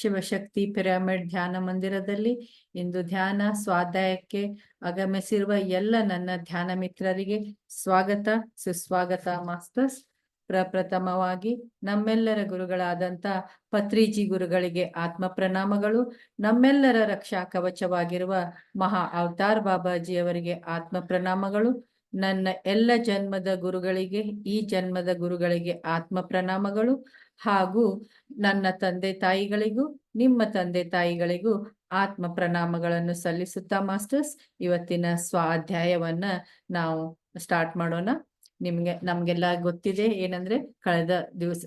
Shivashakti pyramid ಧ್ಯಾನ ಮಂದಿರದಲ್ಲಿ ಇಂದು ಧ್ಯಾನ ಸ್ವಾಧ್ಯಾಯಕ್ಕೆ ಆಗಮಿಸಿರುವ ಎಲ್ಲ ನನ್ನ ಧ್ಯಾನ ಮಿತ್ರರಿಗೆ ಸ್ವಾಗತ, ಸುಸ್ವಾಗತ ಮಾಸ್ಟರ್ಸ್. ಪ್ರಪ್ರಥಮವಾಗಿ ನಮ್ಮೆಲ್ಲರ ಗುರುಗಳಾದಂತ ಪತ್ರಿಜಿ ಗುರುಗಳಿಗೆ ಆತ್ಮ ಪ್ರಣಾಮಗಳು. ನಮ್ಮೆಲ್ಲರ ರಕ್ಷಾ ಕವಚವಾಗಿರುವ ಮಹಾ ಅವತಾರ್ ಬಾಬಾಜಿಯವರಿಗೆ ಆತ್ಮ ಪ್ರಣಾಮಗಳು. ನನ್ನ ಎಲ್ಲ ಜನ್ಮದ ಗುರುಗಳಿಗೆ, ಈ ಜನ್ಮದ ಗುರುಗಳಿಗೆ ಆತ್ಮ ಪ್ರಣಾಮಗಳು. ಹಾಗೂ ನನ್ನ ತಂದೆ ತಾಯಿಗಳಿಗೂ, ನಿಮ್ಮ ತಂದೆ ತಾಯಿಗಳಿಗೂ ಆತ್ಮ ಪ್ರಣಾಮಗಳನ್ನು ಸಲ್ಲಿಸುತ್ತಾ ಮಾಸ್ಟರ್ಸ್. ಇವತ್ತಿನ ಸ್ವಾಧ್ಯಾಯವನ್ನ ನಾವು ಸ್ಟಾರ್ಟ್ ಮಾಡೋಣ. ನಿಮ್ಗೆ, ನಮ್ಗೆಲ್ಲ ಗೊತ್ತಿದೆ ಏನಂದ್ರೆ, ಕಳೆದ ದಿವಸ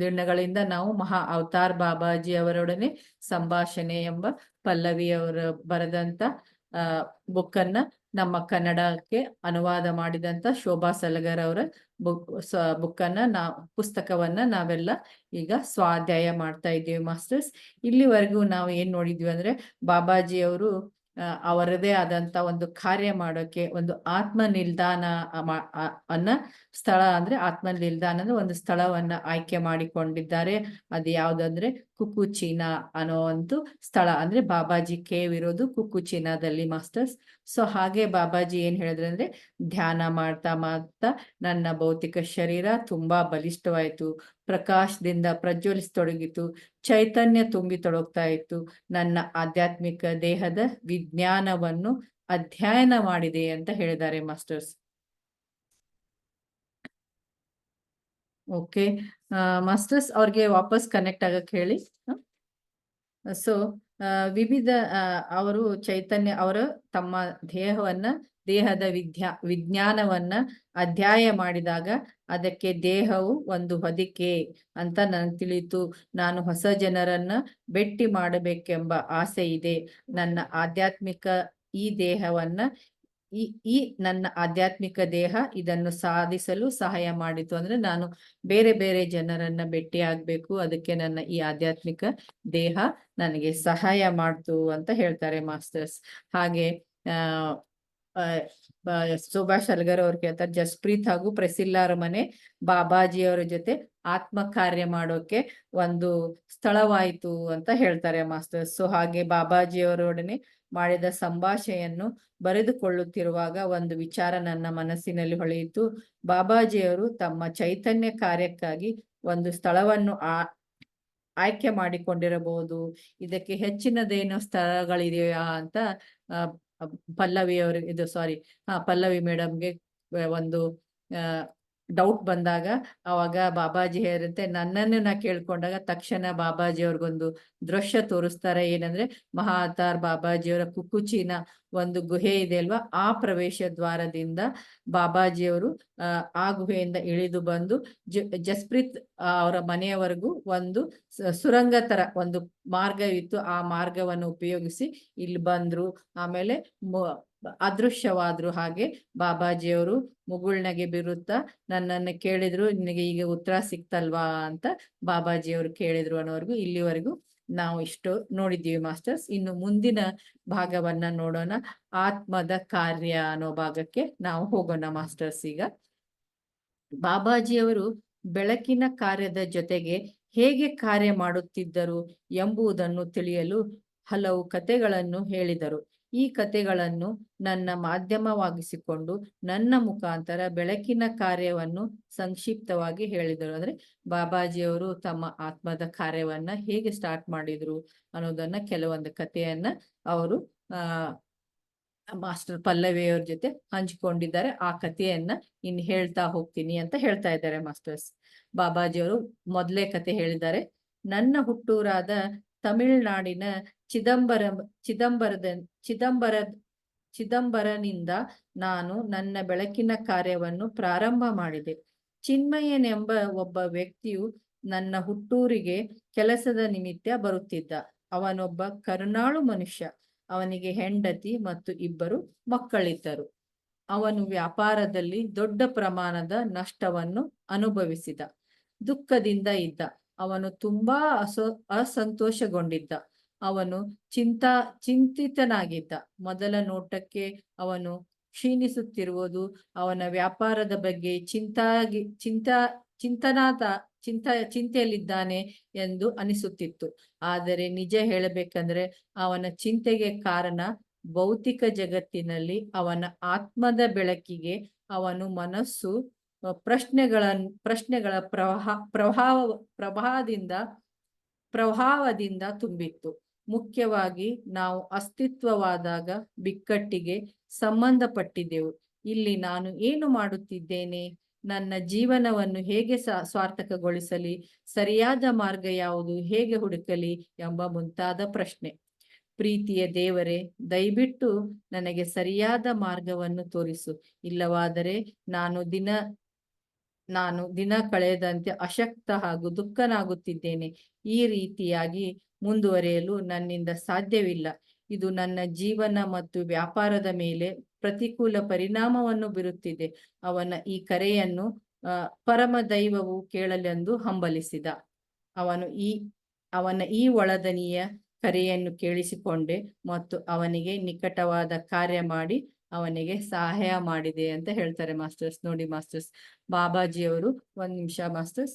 ದಿನಗಳಿಂದ ನಾವು ಮಹಾ ಅವತಾರ್ ಬಾಬಾಜಿ ಅವರೊಡನೆ ಸಂಭಾಷಣೆ ಎಂಬ ಪಲ್ಲವಿಯವರು ಬರೆದಂತ ಬುಕ್ ಅನ್ನ ನಮ್ಮ ಕನ್ನಡಕ್ಕೆ ಅನುವಾದ ಮಾಡಿದಂತ ಶೋಭಾ ಸಲಗರ್ ಅವರ ಬುಕ್ ಬುಕ್ ಅನ್ನ ನಾ, ಪುಸ್ತಕವನ್ನ ನಾವೆಲ್ಲ ಈಗ ಸ್ವಾಧ್ಯಾಯ ಮಾಡ್ತಾ ಇದ್ದೀವಿ ಮಾಸ್ಟರ್ಸ್. ಇಲ್ಲಿವರೆಗೂ ನಾವು ಏನ್ ನೋಡಿದ್ವಿ ಅಂದ್ರೆ ಬಾಬಾಜಿ ಅವರು ಅವರದೇ ಆದಂತ ಒಂದು ಕಾರ್ಯ ಮಾಡೋಕೆ ಒಂದು ಆತ್ಮ ನಿಲ್ದಾಣ ಅನ್ನ ಸ್ಥಳ ಅಂದ್ರೆ ಆತ್ಮ ನಿಲ್ದಾಣ ಅಂದ್ರೆ ಒಂದು ಸ್ಥಳವನ್ನ ಆಯ್ಕೆ ಮಾಡಿಕೊಂಡಿದ್ದಾರೆ. ಅದು ಯಾವ್ದಂದ್ರೆ ಕುಕುಚಿನಾ ಅನ್ನೋ ಒಂದು ಸ್ಥಳ ಅಂದ್ರೆ ಬಾಬಾಜಿ ಕೇವ್ ಇರೋದು ಕುಕುಚಿನಾದಲ್ಲಿ ಮಾಸ್ಟರ್ಸ್. ಸೊ ಹಾಗೆ ಬಾಬಾಜಿ ಏನ್ ಹೇಳಿದ್ರೆ ಅಂದ್ರೆ, ಧ್ಯಾನ ಮಾಡ್ತಾ ಮಾಡ್ತಾ ನನ್ನ ಭೌತಿಕ ಶರೀರ ತುಂಬಾ ಬಲಿಷ್ಠವಾಯ್ತು. ಪ್ರಕಾಶದಿಂದ ಪ್ರಜ್ವಲಿಸತೊಡಗಿತು. ಚೈತನ್ಯ ತುಂಬಿ ತೊಡಗ್ತಾ ಇತ್ತು. ನನ್ನ ಆಧ್ಯಾತ್ಮಿಕ ದೇಹದ ವಿಜ್ಞಾನವನ್ನು ಅಧ್ಯಯನ ಮಾಡಿದೆ ಅಂತ ಹೇಳಿದ್ದಾರೆ ಮಾಸ್ಟರ್ಸ್. ಓಕೆ. ಮಾಸ್ಟರ್ಸ್ ಅವ್ರಿಗೆ ವಾಪಸ್ ಕನೆಕ್ಟ್ ಆಗಕ್ಕೆ ಹೇಳಿ. ಸೊ ವಿವಿಧ ಅವರು ಚೈತನ್ಯ, ಅವರು ತಮ್ಮ ದೇಹವನ್ನ, ದೇಹದ ವಿದ್ಯಾ, ವಿಜ್ಞಾನವನ್ನ ಅಧ್ಯಾಯ ಮಾಡಿದಾಗ ಅದಕ್ಕೆ ದೇಹವು ಒಂದು ಹೊದಿಕೆ ಅಂತ ನನ್ ತಿಳಿತು. ನಾನು ಹೊಸ ಜನರನ್ನ ಭೇಟಿ ಮಾಡಬೇಕೆಂಬ ಆಸೆ ಇದೆ. ನನ್ನ ಆಧ್ಯಾತ್ಮಿಕ ಈ ದೇಹವನ್ನ ಈ ಈ ನನ್ನ ಆಧ್ಯಾತ್ಮಿಕ ದೇಹ ಇದನ್ನು ಸಾಧಿಸಲು ಸಹಾಯ ಮಾಡಿತು ಅಂದ್ರೆ ನಾನು ಬೇರೆ ಬೇರೆ ಜನರನ್ನ ಭೇಟಿ ಆಗ್ಬೇಕು. ಅದಕ್ಕೆ ನನ್ನ ಈ ಆಧ್ಯಾತ್ಮಿಕ ದೇಹ ನನಗೆ ಸಹಾಯ ಮಾಡ್ತು ಅಂತ ಹೇಳ್ತಾರೆ ಮಾಸ್ಟರ್ಸ್. ಹಾಗೆ ಸುಭಾಷ್ ಅಲ್ಗರ್ ಅವ್ರು ಕೇಳ್ತಾರೆ, ಜಸ್ಪ್ರೀತ್ ಹಾಗೂ ಪ್ರಸಿಲ್ಲಾರ ಮನೆ ಬಾಬಾಜಿ ಅವರ ಜೊತೆ ಆತ್ಮ ಕಾರ್ಯ ಮಾಡೋಕೆ ಒಂದು ಸ್ಥಳವಾಯಿತು ಅಂತ ಹೇಳ್ತಾರೆ ಮಾಸ್ಟರ್ಸ್. ಸೊ ಹಾಗೆ ಬಾಬಾಜಿ ಅವರೊಡನೆ ಮಾಡಿದ ಸಂಭಾಷೆಯನ್ನು ಬರೆದುಕೊಳ್ಳುತ್ತಿರುವಾಗ ಒಂದು ವಿಚಾರ ನನ್ನ ಮನಸ್ಸಿನಲ್ಲಿ ಹೊಳೆಯಿತು. ಬಾಬಾಜಿಯವರು ತಮ್ಮ ಚೈತನ್ಯ ಕಾರ್ಯಕ್ಕಾಗಿ ಒಂದು ಸ್ಥಳವನ್ನು ಆ, ಆಯ್ಕೆ ಮಾಡಿಕೊಂಡಿರಬಹುದು. ಇದಕ್ಕೆ ಹೆಚ್ಚಿನದೇನೋ ಸ್ಥಳಗಳಿದೆಯಾ ಅಂತ ಪಲ್ಲವಿ ಅವರು ಇದು ಸಾರಿ ಹಾ ಪಲ್ಲವಿ ಮೇಡಮ್ಗೆ ಒಂದು ಡೌಟ್ ಬಂದಾಗ ಅವಾಗ ಬಾಬಾಜಿ ಹೇಳಿದಂತೆ, ನನ್ನನ್ನು ನಾ ಕೇಳ್ಕೊಂಡಾಗ ತಕ್ಷಣ ಬಾಬಾಜಿ ಅವ್ರಿಗೊಂದು ದೃಶ್ಯ ತೋರಿಸ್ತಾರೆ. ಏನಂದ್ರೆ, ಮಹಾತಾರ್ ಬಾಬಾಜಿಯವರ ಕುಕುಚಿನ ಒಂದು ಗುಹೆ ಇದೆ ಅಲ್ವಾ? ಆ ಪ್ರವೇಶ ದ್ವಾರದಿಂದ ಬಾಬಾಜಿಯವರು, ಆ ಗುಹೆಯಿಂದ ಇಳಿದು ಬಂದು ಜಸ್ಪ್ರೀತ್ ಅವರ ಮನೆಯವರೆಗೂ ಒಂದು ಸುರಂಗ ತರ ಒಂದು ಮಾರ್ಗ ಇತ್ತು ಆ ಮಾರ್ಗವನ್ನು ಉಪಯೋಗಿಸಿ ಇಲ್ಲಿ ಬಂದ್ರು. ಆಮೇಲೆ ಅದೃಶ್ಯವಾದ್ರು ಹಾಗೆ ಬಾಬಾಜಿಯವರು ಮುಗುಳ್ನಗೆ ಬಿರುತ್ತಾ ನನ್ನನ್ನು ಕೇಳಿದ್ರು, ನಿನಗೆ ಈಗ ಉತ್ತರ ಸಿಕ್ತಲ್ವಾ ಅಂತ ಬಾಬಾಜಿಯವರು ಕೇಳಿದ್ರು ಅನ್ನೋವರೆಗೂ ಇಲ್ಲಿವರೆಗೂ ನಾವು ಇಷ್ಟು ನೋಡಿದ್ದೀವಿ ಮಾಸ್ಟರ್ಸ್. ಇನ್ನು ಮುಂದಿನ ಭಾಗವನ್ನ ನೋಡೋಣ. ಆತ್ಮದ ಕಾರ್ಯ ಅನ್ನೋ ಭಾಗಕ್ಕೆ ನಾವು ಹೋಗೋಣ ಮಾಸ್ಟರ್ಸ್ ಈಗ. ಬಾಬಾಜಿಯವರು ಬೆಳಕಿನ ಕಾರ್ಯದ ಜೊತೆಗೆ ಹೇಗೆ ಕಾರ್ಯ ಮಾಡುತ್ತಿದ್ದರು ಎಂಬುದನ್ನು ತಿಳಿಯಲು ಹಲವು ಕತೆಗಳನ್ನು ಹೇಳಿದರು. ಈ ಕಥೆಗಳನ್ನು ನನ್ನ ಮಾಧ್ಯಮವಾಗಿಸಿಕೊಂಡು ನನ್ನ ಮುಖಾಂತರ ಬೆಳಕಿನ ಕಾರ್ಯವನ್ನು ಸಂಕ್ಷಿಪ್ತವಾಗಿ ಹೇಳಿದರು. ಅಂದ್ರೆ ಬಾಬಾಜಿಯವರು ತಮ್ಮ ಆತ್ಮದ ಕಾರ್ಯವನ್ನ ಹೇಗೆ ಸ್ಟಾರ್ಟ್ ಮಾಡಿದ್ರು ಅನ್ನೋದನ್ನ ಕೆಲವೊಂದು ಕಥೆಯನ್ನ ಅವರು, ಆ, ಮಾಸ್ಟರ್ ಪಲ್ಲವಿಯವ್ರ ಜೊತೆ ಹಂಚಿಕೊಂಡಿದ್ದಾರೆ. ಆ ಕಥೆಯನ್ನ ಇನ್ ಹೇಳ್ತಾ ಹೋಗ್ತೀನಿ ಅಂತ ಹೇಳ್ತಾ ಇದ್ದಾರೆ ಮಾಸ್ಟರ್ಸ್. ಬಾಬಾಜಿಯವರು ಮೊದಲೇ ಕತೆ ಹೇಳಿದ್ದಾರೆ. ನನ್ನ ಹುಟ್ಟೂರಾದ ತಮಿಳುನಾಡಿನ ಚಿದಂಬರ, ಚಿದಂಬರದ, ಚಿದಂಬರ, ಚಿದಂಬರನಿಂದ ನಾನು ನನ್ನ ಬೆಳಕಿನ ಕಾರ್ಯವನ್ನು ಪ್ರಾರಂಭ ಮಾಡಿದೆ. ಚಿನ್ಮಯನೆಂಬ ಒಬ್ಬ ವ್ಯಕ್ತಿಯು ನನ್ನ ಹುಟ್ಟೂರಿಗೆ ಕೆಲಸದ ನಿಮಿತ್ತ ಬರುತ್ತಿದ್ದ. ಅವನೊಬ್ಬ ಕರುಣಾಳು ಮನುಷ್ಯ, ಅವನಿಗೆ ಹೆಂಡತಿ ಮತ್ತು ಇಬ್ಬರು ಮಕ್ಕಳಿದ್ದರು. ಅವನು ವ್ಯಾಪಾರದಲ್ಲಿ ದೊಡ್ಡ ಪ್ರಮಾಣದ ನಷ್ಟವನ್ನು ಅನುಭವಿಸಿದ. ದುಃಖದಿಂದ ಇದ್ದ. ಅವನು ತುಂಬಾ ಅಸೋ, ಅಸಂತೋಷಗೊಂಡಿದ್ದ. ಅವನು ಚಿಂತಾ, ಚಿಂತಿತನಾಗಿದ್ದ. ಮೊದಲ ನೋಟಕ್ಕೆ ಅವನು ಕ್ಷೀಣಿಸುತ್ತಿರುವುದು ಅವನ ವ್ಯಾಪಾರದ ಬಗ್ಗೆ ಚಿಂತಾಗಿ, ಚಿಂತಾ ಚಿಂತನಾತ ಚಿಂತ, ಚಿಂತೆಯಲ್ಲಿದ್ದಾನೆ ಎಂದು ಅನಿಸುತ್ತಿತ್ತು. ಆದರೆ ನಿಜ ಹೇಳಬೇಕಂದ್ರೆ ಅವನ ಚಿಂತೆಗೆ ಕಾರಣ ಭೌತಿಕ ಜಗತ್ತಿನಲ್ಲಿ ಅವನ ಆತ್ಮದ ಬೆಳಕಿಗೆ ಅವನು ಮನಸ್ಸು ಪ್ರಶ್ನೆಗಳ ಪ್ರಶ್ನೆಗಳ ಪ್ರವಾಹ, ಪ್ರಭಾವ ಪ್ರಭಾವದಿಂದ ಪ್ರಭಾವದಿಂದ ತುಂಬಿತ್ತು. ಮುಖ್ಯವಾಗಿ ನಾವು ಅಸ್ತಿತ್ವವಾದಾಗ ಬಿಕ್ಕಟ್ಟಿಗೆ ಸಂಬಂಧಪಟ್ಟಿದ್ದೆವು. ಇಲ್ಲಿ ನಾನು ಏನು ಮಾಡುತ್ತಿದ್ದೇನೆ? ನನ್ನ ಜೀವನವನ್ನು ಹೇಗೆ ಸ್ವಾರ್ಥಕಗೊಳಿಸಲಿ? ಸರಿಯಾದ ಮಾರ್ಗ ಯಾವುದು? ಹೇಗೆ ಹುಡುಕಲಿ? ಎಂಬ ಮುಂತಾದ ಪ್ರಶ್ನೆ. ಪ್ರೀತಿಯ ದೇವರೇ, ದಯವಿಟ್ಟು ನನಗೆ ಸರಿಯಾದ ಮಾರ್ಗವನ್ನು ತೋರಿಸು. ಇಲ್ಲವಾದರೆ ನಾನು ದಿನ ನಾನು ದಿನ ಕಳೆದಂತೆ ಅಶಕ್ತ ಹಾಗೂ ದುಃಖನಾಗುತ್ತಿದ್ದೇನೆ. ಈ ರೀತಿಯಾಗಿ ಮುಂದುವರಿಯಲು ನನ್ನಿಂದ ಸಾಧ್ಯವಿಲ್ಲ. ಇದು ನನ್ನ ಜೀವನ ಮತ್ತು ವ್ಯಾಪಾರದ ಮೇಲೆ ಪ್ರತಿಕೂಲ ಪರಿಣಾಮವನ್ನು ಬೀರುತ್ತಿದೆ. ಅವನ ಈ ಕರೆಯನ್ನು ಪರಮ ದೈವವು ಕೇಳಲೆಂದು ಹಂಬಲಿಸಿದ. ಅವನು ಈ, ಅವನ ಈ ಒಳದನಿಯ ಕರೆಯನ್ನು ಕೇಳಿಸಿಕೊಂಡೆ ಮತ್ತು ಅವನಿಗೆ ನಿಕಟವಾದ ಕಾರ್ಯ ಮಾಡಿ ಅವನಿಗೆ ಸಹಾಯ ಮಾಡಿದೆ ಅಂತ ಹೇಳ್ತಾರೆ ಮಾಸ್ಟರ್ಸ್. ನೋಡಿ ಮಾಸ್ಟರ್ಸ್, ಬಾಬಾಜಿಯವರು, ಒಂದ್ ನಿಮಿಷ ಮಾಸ್ಟರ್ಸ್.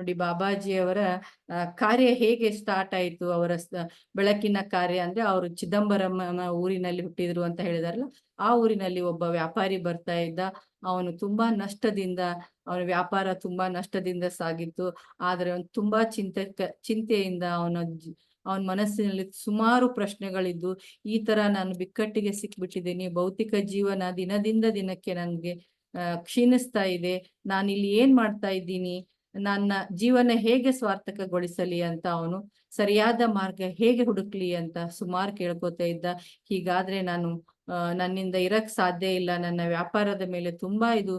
ನೋಡಿ ಬಾಬಾಜಿಯವರ ಕಾರ್ಯ ಹೇಗೆ ಸ್ಟಾರ್ಟ್ ಆಯ್ತು, ಅವರ ಬೆಳಕಿನ ಕಾರ್ಯ ಅಂದ್ರೆ ಅವರು ಚಿದಂಬರಂ ಊರಿನಲ್ಲಿ ಹುಟ್ಟಿದ್ರು ಅಂತ ಹೇಳಿದಾರಲ್ಲ, ಆ ಊರಿನಲ್ಲಿ ಒಬ್ಬ ವ್ಯಾಪಾರಿ ಬರ್ತಾ ಇದ್ದ. ಅವನು ತುಂಬಾ ನಷ್ಟದಿಂದ, ಅವನ ವ್ಯಾಪಾರ ತುಂಬಾ ನಷ್ಟದಿಂದ ಸಾಗಿತ್ತು. ಆದ್ರೆ ಅವನು ತುಂಬಾ ಚಿಂತೆ ಚಿಂತೆಯಿಂದ ಅವನ ಅವನ ಮನಸ್ಸಿನಲ್ಲಿ ಸುಮಾರು ಪ್ರಶ್ನೆಗಳಿದ್ದು, ಈ ತರ ನಾನು ಬಿಕ್ಕಟ್ಟಿಗೆ ಸಿಕ್ಬಿಟ್ಟಿದ್ದೀನಿ, ಭೌತಿಕ ಜೀವನ ದಿನದಿಂದ ದಿನಕ್ಕೆ ನನ್ಗೆ ಕ್ಷೀಣಿಸ್ತಾ ಇದೆ. ನಾನಿಲ್ಲಿ ಏನ್ ಮಾಡ್ತಾ ಇದ್ದೀನಿ? ನನ್ನ ಜೀವನ ಹೇಗೆ ಸ್ವಾರ್ಥಕಗೊಳಿಸಲಿ ಅಂತ ಅವನು ಸರಿಯಾದ ಮಾರ್ಗ ಹೇಗೆ ಹುಡುಕ್ಲಿ ಅಂತ ಸುಮಾರು ಕೇಳ್ಕೊತಾ ಇದ್ದ. ಹೀಗಾದ್ರೆ ನಾನು ನನ್ನಿಂದ ಇರಕ್ ಸಾಧ್ಯ ಇಲ್ಲ. ನನ್ನ ವ್ಯಾಪಾರದ ಮೇಲೆ ತುಂಬಾ ಇದು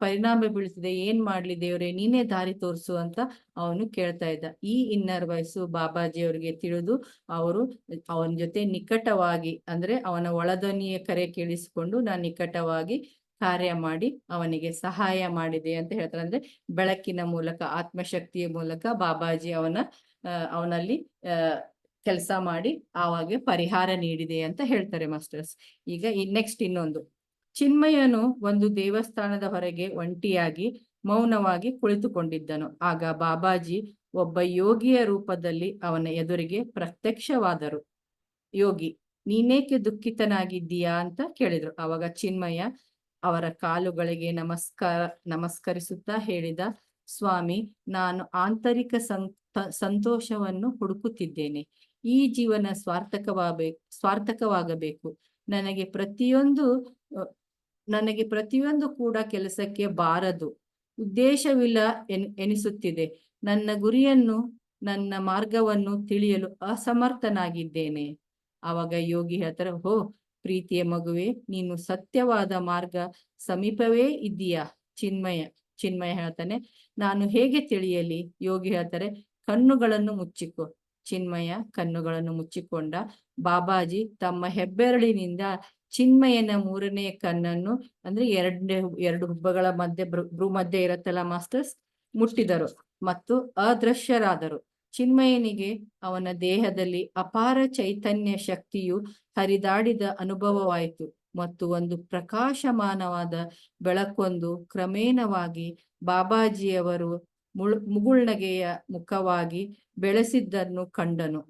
ಪರಿಣಾಮ ಬೀಳ್ತಿದೆ. ಏನ್ ಮಾಡ್ಲಿ ದೇವ್ರೆ? ನೀನೇ ದಾರಿ ತೋರಿಸು ಅಂತ ಅವನು ಕೇಳ್ತಾ ಇದ್ದ. ಈ ಇನ್ನರ್ ವಯಸ್ಸು ಬಾಬಾಜಿ ಅವ್ರಿಗೆ ತಿಳಿದು ಅವರು ಅವನ ಜೊತೆ ನಿಕಟವಾಗಿ, ಅಂದ್ರೆ ಅವನ ಒಳಧ್ವನಿಯ ಕರೆ ಕೇಳಿಸಿಕೊಂಡು ನಾನು ನಿಕಟವಾಗಿ ಕಾರ್ಯ ಮಾಡಿ ಅವನಿಗೆ ಸಹಾಯ ಮಾಡಿದೆ ಅಂತ ಹೇಳ್ತಾರೆ. ಅಂದ್ರೆ ಬೆಳಕಿನ ಮೂಲಕ, ಆತ್ಮಶಕ್ತಿಯ ಮೂಲಕ ಬಾಬಾಜಿ ಅವನ ಅವನಲ್ಲಿ ಕೆಲಸ ಮಾಡಿ ಆವಾಗ ಪರಿಹಾರ ನೀಡಿದೆ ಅಂತ ಹೇಳ್ತಾರೆ ಮಾಸ್ಟರ್ಸ್. ಈಗ ನೆಕ್ಸ್ಟ್ ಇನ್ನೊಂದು. ಚಿನ್ಮಯನು ಒಂದು ದೇವಸ್ಥಾನದ ಹೊರಗೆ ಒಂಟಿಯಾಗಿ ಮೌನವಾಗಿ ಕುಳಿತುಕೊಂಡಿದ್ದನು. ಆಗ ಬಾಬಾಜಿ ಒಬ್ಬ ಯೋಗಿಯ ರೂಪದಲ್ಲಿ ಅವನ ಎದುರಿಗೆ ಪ್ರತ್ಯಕ್ಷವಾದರು. ಯೋಗಿ, ನೀನೇಕೆ ದುಃಖಿತನಾಗಿದ್ದೀಯಾ ಅಂತ ಕೇಳಿದ್ರು. ಅವಾಗ ಚಿನ್ಮಯ ಅವರ ಕಾಲುಗಳಿಗೆ ನಮಸ್ಕಾರ ನಮಸ್ಕರಿಸುತ್ತಾ ಹೇಳಿದ, ಸ್ವಾಮಿ, ನಾನು ಆಂತರಿಕ ಸಂತ ಸಂತೋಷವನ್ನು ಹುಡುಕುತ್ತಿದ್ದೇನೆ. ಈ ಜೀವನ ಸ್ವಾರ್ಥಕವಾಗಬೇಕು ಸ್ವಾರ್ಥಕವಾಗಬೇಕು. ನನಗೆ ಪ್ರತಿಯೊಂದು ನನಗೆ ಪ್ರತಿಯೊಂದು ಕೂಡ ಕೆಲಸಕ್ಕೆ ಬಾರದು. ಉದ್ದೇಶವಿಲ್ಲ ಎನ್, ಎನಿಸುತ್ತಿದೆ. ನನ್ನ ಗುರಿಯನ್ನು, ನನ್ನ ಮಾರ್ಗವನ್ನು ತಿಳಿಯಲು ಅಸಮರ್ಥನಾಗಿದ್ದೇನೆ. ಆವಾಗ ಯೋಗಿ ಹತ್ರ ಹೋ ಪ್ರೀತಿಯ ಮಗುವೆ, ನೀನು ಸತ್ಯವಾದ ಮಾರ್ಗ ಸಮೀಪವೇ ಇದ್ದೀಯಾ? ಚಿನ್ಮಯ ಚಿನ್ಮಯ ಹೇಳ್ತಾನೆ. ನಾನು ಹೇಗೆ ತಿಳಿಯಲಿ? ಯೋಗಿ ಹೇಳ್ತಾರೆ. ಕಣ್ಣುಗಳನ್ನು ಮುಚ್ಚಿಕೊ. ಚಿನ್ಮಯ ಕಣ್ಣುಗಳನ್ನು ಮುಚ್ಚಿಕೊಂಡ. ಬಾಬಾಜಿ, ತಮ್ಮ ಹೆಬ್ಬೆರಳಿನಿಂದ ಚಿನ್ಮಯನ ಮೂರನೇ ಕಣ್ಣನ್ನು, ಅಂದ್ರೆ ಎರಡನೇ ಎರಡು ಹುಬ್ಬಗಳ ಮಧ್ಯೆ, ಭ್ರೂ ಮಧ್ಯೆ ಇರತ್ತಲ್ಲ ಮಾಸ್ಟರ್ಸ್? ಮುಟ್ಟಿದರು ಮತ್ತು ಅದೃಶ್ಯರಾದರು. ಚಿನ್ಮಯನಿಗೆ ಅವನ ದೇಹದಲ್ಲಿ ಅಪಾರ ಚೈತನ್ಯ ಶಕ್ತಿಯು ಹರಿದಾಡಿದ ಅನುಭವವಾಯಿತು ಮತ್ತು ಒಂದು ಪ್ರಕಾಶಮಾನವಾದ ಬೆಳಕೊಂದು ಕ್ರಮೇಣವಾಗಿ ಬಾಬಾಜಿಯವರು ಮುಳ್, ಮುಗುಳ್ನಗೆಯ ಮುಖವಾಗಿ ಬೆಳೆಸಿದ್ದನ್ನು ಕಂಡನು.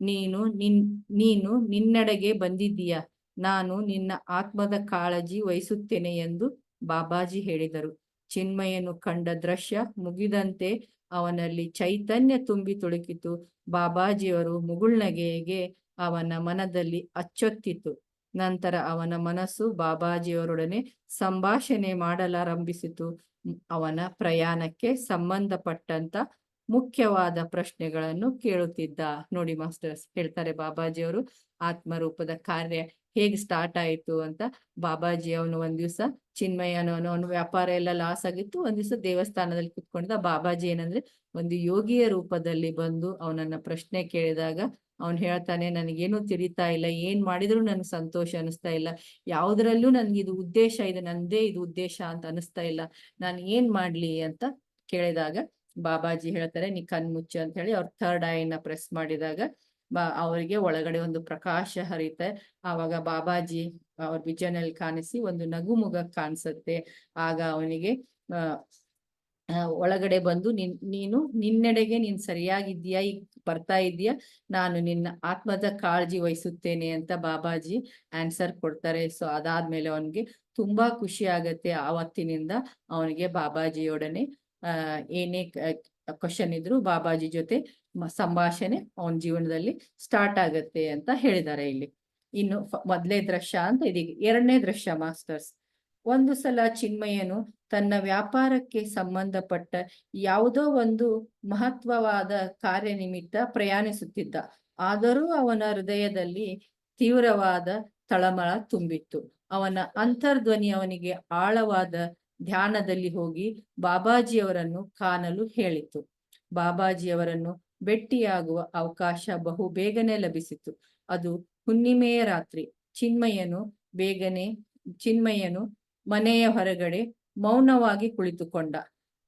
ನೀನು ನಿನ್, ನೀನು ನಿನ್ನಡೆಗೆ ಬಂದಿದ್ದೀಯ? ನಾನು ನಿನ್ನ ಆತ್ಮದ ಕಾಳಜಿ ವಹಿಸುತ್ತೇನೆ ಎಂದು ಬಾಬಾಜಿ ಹೇಳಿದರು. ಚಿನ್ಮಯನು ಕಂಡ ದೃಶ್ಯ ಮುಗಿದಂತೆ ಅವನಲ್ಲಿ ಚೈತನ್ಯ ತುಂಬಿ ತುಳುಕಿತು. ಬಾಬಾಜಿಯವರು ಮುಗುಳ್ನಗೆಗೆ ಅವನ ಮನದಲ್ಲಿ ಅಚ್ಚೊತ್ತಿತು ನಂತರ ಅವನ ಮನಸ್ಸು ಬಾಬಾಜಿಯವರೊಡನೆ ಸಂಭಾಷಣೆ ಮಾಡಲಾರಂಭಿಸಿತು. ಅವನ ಪ್ರಯಾಣಕ್ಕೆ ಸಂಬಂಧಪಟ್ಟಂತ ಮುಖ್ಯವಾದ ಪ್ರಶ್ನೆಗಳನ್ನು ಕೇಳುತ್ತಿದ್ದ. ನೋಡಿ ಮಾಸ್ಟರ್ಸ್, ಹೇಳ್ತಾರೆ ಬಾಬಾಜಿಯವರು, ಆತ್ಮರೂಪದ ಕಾರ್ಯ ಹೇಗೆ ಸ್ಟಾರ್ಟ್ ಆಯಿತು ಅಂತ. ಬಾಬಾಜಿ ಅವನು ಒಂದ್ ದಿವ್ಸ ಚಿನ್ಮಯನು ಅವನು ವ್ಯಾಪಾರ ಎಲ್ಲ ಲಾಸ್ ಆಗಿತ್ತು. ಒಂದ್ ದಿವಸ ದೇವಸ್ಥಾನದಲ್ಲಿ ಕುತ್ಕೊಂಡಿದ್ದ ಬಾಬಾಜಿ ಏನಂದ್ರೆ, ಒಂದು ಯೋಗಿಯ ರೂಪದಲ್ಲಿ ಬಂದು ಅವನನ್ನ ಪ್ರಶ್ನೆ ಕೇಳಿದಾಗ ಅವನ್ ಹೇಳ್ತಾನೆ, ನನಗೇನು ತಿಳಿತಾ ಇಲ್ಲ. ಏನ್ ಮಾಡಿದ್ರು ನನ್ಗೆ ಸಂತೋಷ ಅನಿಸ್ತಾ ಇಲ್ಲ. ಯಾವ್ದ್ರಲ್ಲೂ ನನ್ಗೆ ಇದು ಉದ್ದೇಶ, ಇದೆ ನಂದೇ ಇದು ಉದ್ದೇಶ ಅಂತ ಅನಿಸ್ತಾ ಇಲ್ಲ. ನಾನು ಏನ್ ಮಾಡ್ಲಿ? ಅಂತ ಕೇಳಿದಾಗ ಬಾಬಾಜಿ ಹೇಳ್ತಾರೆ, ನೀ ಕಣ್ ಮುಚ್ಚು ಅಂತ ಹೇಳಿ ಅವ್ರ ಥರ್ಡ್ ಐನ ಪ್ರೆಸ್ ಮಾಡಿದಾಗ ಬಾ, ಅವರಿಗೆ ಒಳಗಡೆ ಒಂದು ಪ್ರಕಾಶ ಹರಿತೆ ಆವಾಗ ಬಾಬಾಜಿ ಅವ್ರ ವಿಜನಲ್ಲಿ ಕಾಣಿಸಿ ಒಂದು ನಗು ಮುಗ ಕಾಣಿಸುತ್ತೆ. ಆಗ ಅವನಿಗೆ ಒಳಗಡೆ ಬಂದು ನಿನ್, ನೀನು ನಿನ್ನೆಡೆಗೆ ನೀನ್ ಸರಿಯಾಗಿದ್ದೀಯಾ? ಈಗ ಬರ್ತಾ ಇದೀಯಾ ನಾನು ನಿನ್ನ ಆತ್ಮದ ಕಾಳಜಿ ವಹಿಸುತ್ತೇನೆ ಅಂತ ಬಾಬಾಜಿ ಆನ್ಸರ್ ಕೊಡ್ತಾರೆ. ಸೊ ಅದಾದ್ಮೇಲೆ ಅವನಿಗೆ ತುಂಬಾ ಖುಷಿ ಆಗತ್ತೆ. ಆವತ್ತಿನಿಂದ ಅವನಿಗೆ ಬಾಬಾಜಿಯೊಡನೆ, ಆ, ಏನೇ ಕ್ವಶನ್ ಇದ್ರು ಬಾಬಾಜಿ ಜೊತೆ ಸಂಭಾಷಣೆ ಅವನ ಜೀವನದಲ್ಲಿ ಸ್ಟಾರ್ಟ್ ಆಗತ್ತೆ ಅಂತ ಹೇಳಿದ್ದಾರೆ ಇಲ್ಲಿ. ಇನ್ನು ಮೊದಲೇ ದೃಶ್ಯ ಅಂತ ಇದೀಗ, ಎರಡನೇ ದೃಶ್ಯ ಮಾಸ್ಟರ್ಸ್. ಒಂದು ಸಲ ಚಿನ್ಮಯನು ತನ್ನ ವ್ಯಾಪಾರಕ್ಕೆ ಸಂಬಂಧಪಟ್ಟ ಯಾವುದೋ ಒಂದು ಮಹತ್ವವಾದ ಕಾರ್ಯ ನಿಮಿತ್ತ ಪ್ರಯಾಣಿಸುತ್ತಿದ್ದ. ಆದರೂ ಅವನ ಹೃದಯದಲ್ಲಿ ತೀವ್ರವಾದ ತಳಮಳ ತುಂಬಿತ್ತು. ಅವನ ಅಂತರ್ಧ್ವನಿ ಅವನಿಗೆ ಆಳವಾದ ಧ್ಯಾನದಲ್ಲಿ ಹೋಗಿ ಬಾಬಾಜಿಯವರನ್ನು ಕಾಣಲು ಹೇಳಿತು. ಬಾಬಾಜಿಯವರನ್ನು ಭೆಟ್ಟಿಯಾಗುವ ಅವಕಾಶ ಬಹು ಬೇಗನೆ ಲಭಿಸಿತು. ಅದು ಹುಣ್ಣಿಮೆಯ ರಾತ್ರಿ ಚಿನ್ಮಯನು ಬೇಗನೆ, ಚಿನ್ಮಯನು ಮನೆಯ ಹೊರಗಡೆ ಮೌನವಾಗಿ ಕುಳಿತುಕೊಂಡ.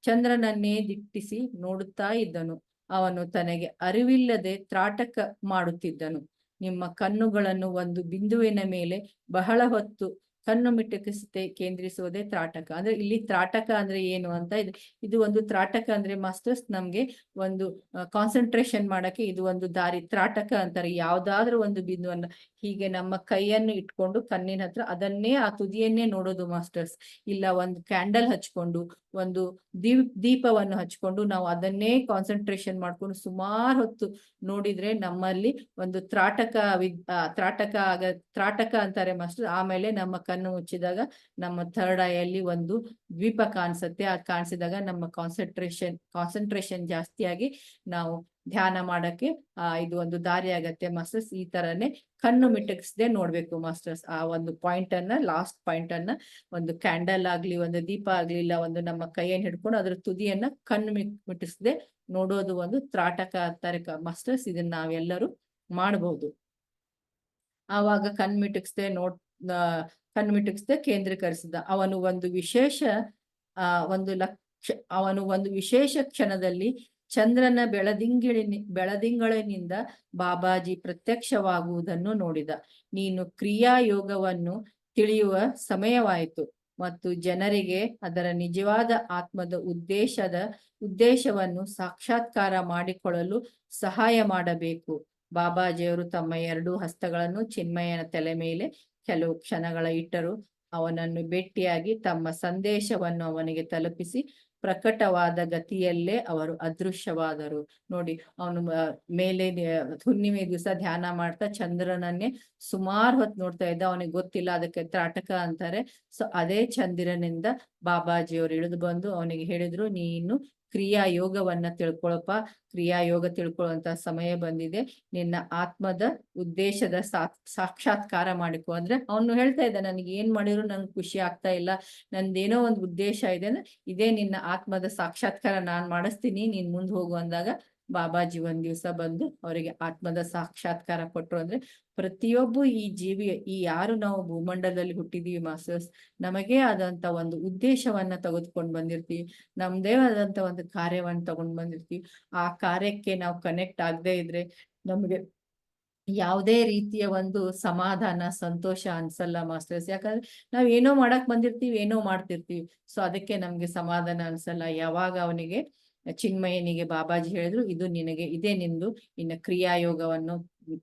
ಚಂದ್ರನನ್ನೇ ದಿಟ್ಟಿಸಿ ನೋಡುತ್ತಾ ಇದ್ದನು. ಅವನು ತನಗೆ ಅರಿವಿಲ್ಲದೆ ತ್ರಾಟಕ ಮಾಡುತ್ತಿದ್ದನು. ನಿಮ್ಮ ಕಣ್ಣುಗಳನ್ನು ಒಂದು ಬಿಂದುವಿನ ಮೇಲೆ ಬಹಳ ಹೊತ್ತು ಕಣ್ಣು ಮಿಟಕಿಸದೆ ಕೇಂದ್ರಿಸುವುದೇ ತ್ರಾಟಕ. ಅಂದ್ರೆ ಇಲ್ಲಿ ತ್ರಾಟಕ ಅಂದ್ರೆ ಏನು ಅಂತ ಇದು ಇದು ಒಂದು ತ್ರಾಟಕ ಅಂದ್ರೆ ಮಾಸ್ಟರ್ಸ್ ನಮ್ಗೆ ಒಂದು ಕಾನ್ಸಂಟ್ರೇಷನ್ ಮಾಡಕ್ಕೆ ಇದು ಒಂದು ದಾರಿ. ತ್ರಾಟಕ ಅಂತಾರೆ, ಯಾವ್ದಾದ್ರೂ ಒಂದು ಬಿಂದುವನ್ನ. ಹೀಗೆ ನಮ್ಮ ಕೈಯನ್ನು ಇಟ್ಕೊಂಡು ಕಣ್ಣಿನ ಹತ್ರ ಅದನ್ನೇ, ಆ ತುದಿಯನ್ನೇ ನೋಡೋದು ಮಾಸ್ಟರ್ಸ್. ಇಲ್ಲ ಒಂದು ಕ್ಯಾಂಡಲ್ ಹಚ್ಕೊಂಡು ಒಂದು ದೀಪ್, ದೀಪವನ್ನು ಹಚ್ಕೊಂಡು ನಾವು ಅದನ್ನೇ ಕಾನ್ಸಂಟ್ರೇಷನ್ ಮಾಡ್ಕೊಂಡು ಸುಮಾರು ಹೊತ್ತು ನೋಡಿದ್ರೆ ನಮ್ಮಲ್ಲಿ ಒಂದು ತ್ರಾಟಕ ವಿದ್ ತ್ರಾಟಕ ಆಗ, ತ್ರಾಟಕ ಅಂತಾರೆ ಮಾಸ್ಟರ್. ಆಮೇಲೆ ನಮ್ಮ ಕಣ್ಣು ಮುಚ್ಚಿದಾಗ ನಮ್ಮ ಥರ್ಡ್ ಐಯಲ್ಲಿ ಒಂದು ದ್ವೀಪ ಕಾಣಿಸುತ್ತೆ. ಅದು ಕಾಣಿಸಿದಾಗ ನಮ್ಮ ಕಾನ್ಸಂಟ್ರೇಷನ್ ಕಾನ್ಸಂಟ್ರೇಷನ್ ಜಾಸ್ತಿಯಾಗಿ ನಾವು ಧ್ಯಾನ ಮಾಡಕ್ಕೆ, ಆ, ಇದು ಒಂದು ದಾರಿ ಆಗತ್ತೆ ಮಾಸ್ಟರ್ಸ್ ಈ ತರನೇ ಕಣ್ಣು ಮಿಟಕ್ಸ್ದೆ ನೋಡ್ಬೇಕು ಮಾಸ್ಟರ್ಸ್. ಆ ಒಂದು ಪಾಯಿಂಟ್ ಅನ್ನ ಲಾಸ್ಟ್ ಪಾಯಿಂಟ್ ಅನ್ನ ಒಂದು ಕ್ಯಾಂಡಲ್ ಆಗ್ಲಿ, ಒಂದು ದೀಪ ಆಗ್ಲಿ, ಇಲ್ಲ ಒಂದು ನಮ್ಮ ಕೈಯನ್ನು ಹಿಡ್ಕೊಂಡು ಅದ್ರ ತುದಿಯನ್ನ ಕಣ್ಣು ಮಿಟಿಸದೆ ನೋಡೋದು ಒಂದು ತ್ರಾಟಕ ಅಂತಾರೆ ಮಾಸ್ಟರ್ಸ್. ಇದನ್ನ ನಾವೆಲ್ಲರೂ ಮಾಡಬಹುದು ಆವಾಗ ಕಣ್ ಮಿಟಕ್ಸ್ದೆ ನೋಡ್ ಕಣ್ಣು ಕಣ್ ಮಿಟಕ್ಸ್ದೆ ಕೇಂದ್ರೀಕರಿಸಿದ. ಅವನು ಒಂದು ವಿಶೇಷ, ಆ, ಒಂದು ಲಕ್ಷ, ಅವನು ಒಂದು ವಿಶೇಷ ಕ್ಷಣದಲ್ಲಿ ಚಂದ್ರನ ಬೆಳದಿಂಗಳಿನ ಬೆಳದಿಂಗಳಿನಿಂದ ಬಾಬಾಜಿ ಪ್ರತ್ಯಕ್ಷವಾಗುವುದನ್ನು ನೋಡಿದ. ನೀನು ಕ್ರಿಯಾ ಯೋಗವನ್ನು ತಿಳಿಯುವ ಸಮಯವಾಯಿತು ಮತ್ತು ಜನರಿಗೆ ಅದರ ನಿಜವಾದ ಆತ್ಮದ ಉದ್ದೇಶದ ಉದ್ದೇಶವನ್ನು ಸಾಕ್ಷಾತ್ಕಾರ ಮಾಡಿಕೊಳ್ಳಲು ಸಹಾಯ ಮಾಡಬೇಕು. ಬಾಬಾಜಿಯವರು ತಮ್ಮ ಎರಡು ಹಸ್ತಗಳನ್ನು ಚಿನ್ಮಯನ ತಲೆ ಮೇಲೆ ಕೆಲವು ಕ್ಷಣಗಳ ಇಟ್ಟರು. ಅವನನ್ನು ಭೇಟಿಯಾಗಿ ತಮ್ಮ ಸಂದೇಶವನ್ನು ಅವನಿಗೆ ತಲುಪಿಸಿ ಪ್ರಕಟವಾದ ಗತಿಯಲ್ಲೇ ಅವರು ಅದೃಶ್ಯವಾದರು. ನೋಡಿ, ಅವನು ಮೇಲೆ ಹುಣ್ಣಿಮೆ ದಿವಸ ಧ್ಯಾನ ಮಾಡ್ತಾ ಚಂದ್ರನನ್ನೇ ಸುಮಾರು ಹೊತ್ತು ನೋಡ್ತಾ ಇದ್ದ. ಅವನಿಗೆ ಗೊತ್ತಿಲ್ಲ ಅದಕ್ಕೆ ತ್ರಾಟಕ ಅಂತಾರೆ. ಸೊ, ಅದೇ ಚಂದಿರನಿಂದ ಬಾಬಾಜಿಯವರು ಇಳಿದು ಬಂದು ಅವನಿಗೆ ಹೇಳಿದ್ರು, ನೀನು ಕ್ರಿಯಾ ಯೋಗವನ್ನ ತಿಳ್ಕೊಳಪ್ಪ. ಕ್ರಿಯಾ ಯೋಗ ತಿಳ್ಕೊಳ್ಳುವಂತ ಸಮಯ ಬಂದಿದೆ. ನಿನ್ನ ಆತ್ಮದ ಉದ್ದೇಶದ ಸಾಕ್ಷಾತ್ಕಾರ ಮಾಡಿಕೊ. ಅಂದ್ರೆ ಅವನು ಹೇಳ್ತಾ ಇದ್ದ, ನನಗೆ ಏನ್ ಮಾಡಿದ್ರು ನನ್ಗೆ ಖುಷಿ ಆಗ್ತಾ ಇಲ್ಲ. ನಂದೇನೋ ಒಂದು ಉದ್ದೇಶ ಇದೆ ಅಂದ್ರೆ, ಇದೇ ನಿನ್ನ ಆತ್ಮದ ಸಾಕ್ಷಾತ್ಕಾರ ನಾನ್ ಮಾಡಿಸ್ತೀನಿ. ನೀನ್ ಮುಂದ್ ಹೋಗು ಅಂದಾಗ ಬಾಬಾಜಿ ಒಂದ್ ದಿವ್ಸ ಬಂದು ಅವರಿಗೆ ಆತ್ಮದ ಸಾಕ್ಷಾತ್ಕಾರ ಕೊಟ್ರು ಅಂದ್ರೆ ಪ್ರತಿಯೊಬ್ಬ ಈ ಜೀವಿ, ಈ ಯಾರು ನಾವು ಭೂಮಂಡಲದಲ್ಲಿ ಹುಟ್ಟಿದೀವಿ ಮಾಸ್ಟರ್ಸ್, ನಮಗೆ ಆದಂತ ಒಂದು ಉದ್ದೇಶವನ್ನ ತೆಗೆದುಕೊಂಡು ಬಂದಿರ್ತೀವಿ. ನಮ್ದೇ ಆದಂತ ಒಂದು ಕಾರ್ಯವನ್ನ ತಗೊಂಡ್ ಬಂದಿರ್ತೀವಿ. ಆ ಕಾರ್ಯಕ್ಕೆ ನಾವು ಕನೆಕ್ಟ್ ಆಗದೆ ಇದ್ರೆ ನಮ್ಗೆ ಯಾವುದೇ ರೀತಿಯ ಒಂದು ಸಮಾಧಾನ, ಸಂತೋಷ ಅನ್ಸಲ್ಲ ಮಾಸ್ಟರ್ಸ್. ಯಾಕಂದ್ರೆ ನಾವ್ ಏನೋ ಮಾಡಕ್ ಬಂದಿರ್ತೀವಿ, ಏನೋ ಮಾಡ್ತಿರ್ತೀವಿ. ಸೊ ಅದಕ್ಕೆ ನಮ್ಗೆ ಸಮಾಧಾನ ಅನ್ಸಲ್ಲ. ಯಾವಾಗ ಅವನಿಗೆ ಚಿನ್ಮಯನಿಗೆ ಬಾಬಾಜಿ ಹೇಳಿದ್ರು ಇದು ನಿನಗೆ ಇದೆ ನಿಂದು ಇನ್ನ ಕ್ರಿಯಾಯೋಗವನ್ನು